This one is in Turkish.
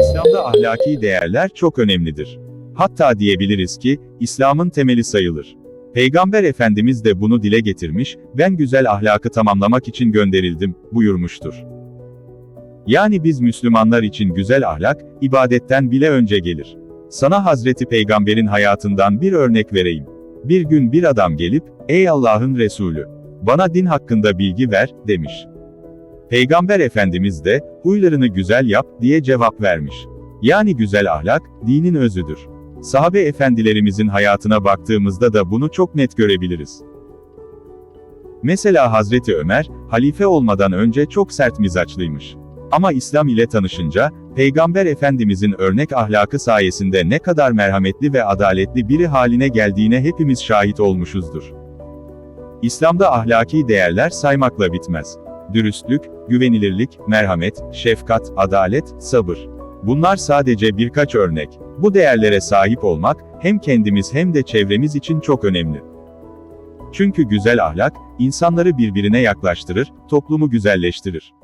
İslam'da ahlaki değerler çok önemlidir. Hatta diyebiliriz ki, İslam'ın temeli sayılır. Peygamber Efendimiz de bunu dile getirmiş, ben güzel ahlakı tamamlamak için gönderildim, buyurmuştur. Yani biz Müslümanlar için güzel ahlak, ibadetten bile önce gelir. Sana Hazreti Peygamber'in hayatından bir örnek vereyim. Bir gün bir adam gelip, ey Allah'ın Resulü, bana din hakkında bilgi ver, demiş. Peygamber Efendimiz de, huylarını güzel yap, diye cevap vermiş. Yani güzel ahlak, dinin özüdür. Sahabe efendilerimizin hayatına baktığımızda da bunu çok net görebiliriz. Mesela Hazreti Ömer, halife olmadan önce çok sert mizaçlıymış. Ama İslam ile tanışınca, Peygamber Efendimizin örnek ahlakı sayesinde ne kadar merhametli ve adaletli biri haline geldiğine hepimiz şahit olmuşuzdur. İslam'da ahlaki değerler saymakla bitmez. Dürüstlük, güvenilirlik, merhamet, şefkat, adalet, sabır. Bunlar sadece birkaç örnek. Bu değerlere sahip olmak, hem kendimiz hem de çevremiz için çok önemli. Çünkü güzel ahlak, insanları birbirine yaklaştırır, toplumu güzelleştirir.